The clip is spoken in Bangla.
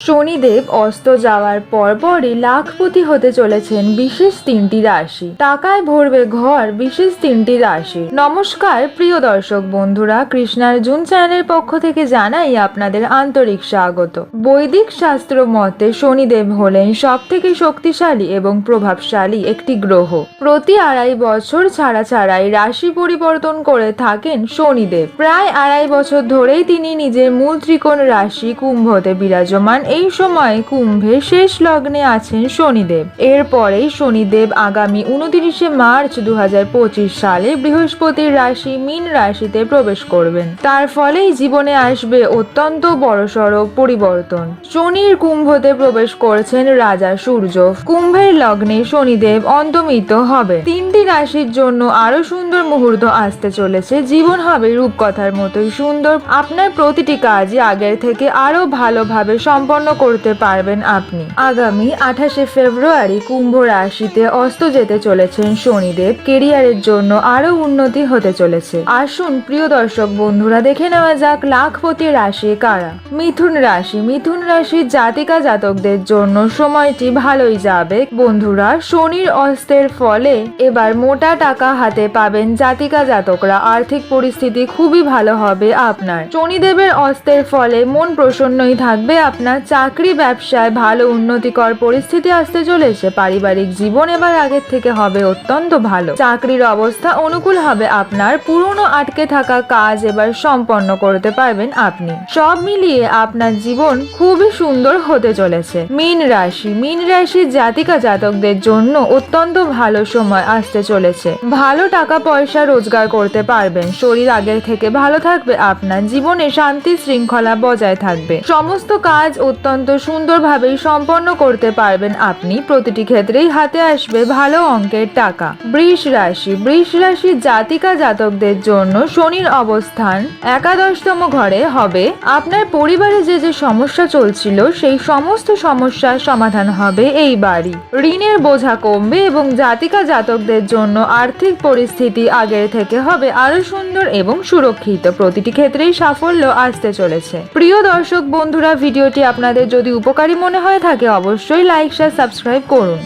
শনিদেব অস্ত যাওয়ার পরপরই লাখপতি হতে চলেছেন বিশেষ তিনটি রাশি। টাকায় ভরবে ঘর বিশেষ তিনটি রাশি। নমস্কার, প্রিয় দর্শক বন্ধুরা কৃষ্ণার জুন চ্যানেলের পক্ষ থেকে জানাই আপনাদের আন্তরিক স্বাগত। বৈদিক শাস্ত্র মতে শনিদেব হলেন সব থেকে শক্তিশালী এবং প্রভাবশালী একটি গ্রহ। প্রতি আড়াই বছর ছাড়া ছাড়াই রাশি পরিবর্তন করে থাকেন শনিদেব। প্রায় আড়াই বছর ধরেই তিনি নিজের মূল ত্রিকোণ রাশি কুম্ভতে বিরাজমান এই সময় কুম্ভের শেষ লগ্নে আছেন শনিদেব। এরপরেই শনিদেব আগামী উনতিরিশে মার্চ দু হাজার পঁচিশ সালে বৃহস্পতির রাশি মীন রাশিতে প্রবেশ করবেন। তার ফলেই জীবনে আসবে অত্যন্ত বড়সড় পরিবর্তন। শনির কুম্ভতে প্রবেশ করেছেন রাজা সূর্য। কুম্ভের লগ্নে শনিদেব অন্তমিত হবে তিনটি রাশির জন্য আরও সুন্দর মুহূর্ত আসতে চলেছে জীবন হবে রূপকথার মতোই সুন্দর। আপনার প্রতিটি কাজই আগের থেকে আরও ভালোভাবে সম্পন্ন করতে পারবেন আপনি। আগামী আঠাশে ফেব্রুয়ারি কুম্ভ রাশিতে অস্ত যেতে চলেছেন শনিদেব। কেরিয়ারের জন্য আরও উন্নতি হতে চলেছে। আসুন প্রিয় দর্শক বন্ধুরা, দেখে নেওয়া যাক লাখপতি রাশি কারা। মিথুন রাশি, মিথুন রাশির জাতিকা জাতকদের জন্য সময়টি ভালোই যাবে। বন্ধুরা, শনির অস্তের ফলে এবার মোটা টাকা হাতে পাবেন জাতিকা জাতকরা। আর্থিক পরিস্থিতি খুবই ভালো হবে আপনার। শনিদেবের অস্তের ফলে মন প্রসন্নই থাকবে আপনার। চাকরি, ব্যবসায় ভালো উন্নতিকর পরিস্থিতি আসতে চলেছে। পারিবারিক জীবন এবার আগের থেকে হবে অত্যন্ত ভালো। চাকরির অবস্থা অনুকূল হবে আপনার। পুরনো আটকে থাকা কাজ এবার সম্পন্ন করতে পারবেন আপনি। সব মিলিয়ে আপনার জীবন খুবই সুন্দর হতে চলেছে। মীন রাশি। মীন রাশির জাতিকা জাতকদের জন্য অত্যন্ত ভালো সময় আসতে চলেছে। ভালো টাকা পয়সা রোজগার করতে পারবেন। শরীর আগের থেকে ভালো থাকবে আপনার। জীবনে শান্তি শৃঙ্খলা বজায় থাকবে। সমস্ত কাজ অত্যন্ত সুন্দরভাবেই সম্পন্ন করতে পারবেন আপনি। প্রতিটি ক্ষেত্রেই হাতে আসবে ভালো অঙ্কের টাকা। বৃষ রাশি। বৃষ রাশি জাতিকা জাতকদের জন্য শনির অবস্থান একাদশতম ঘরে হবে। আপনার পরিবারে যে যে সমস্যা চলছিল, সেই সমস্ত সমস্যার সমাধান হবে এই বাড়ি। ঋণের বোঝা কমবে এবং জাতিকা জাতকদের জন্য আর্থিক পরিস্থিতি আগের থেকে হবে আরও সুন্দর এবং সুরক্ষিত। প্রতিটি ক্ষেত্রেই সাফল্য আসতে চলেছে। প্রিয় দর্শক, বন্ধুরা, ভিডিওটি আপনাদের যদি উপকারী মনে হয়ে থাকে, অবশ্যই লাইক শেয়ার সাবস্ক্রাইব করুন।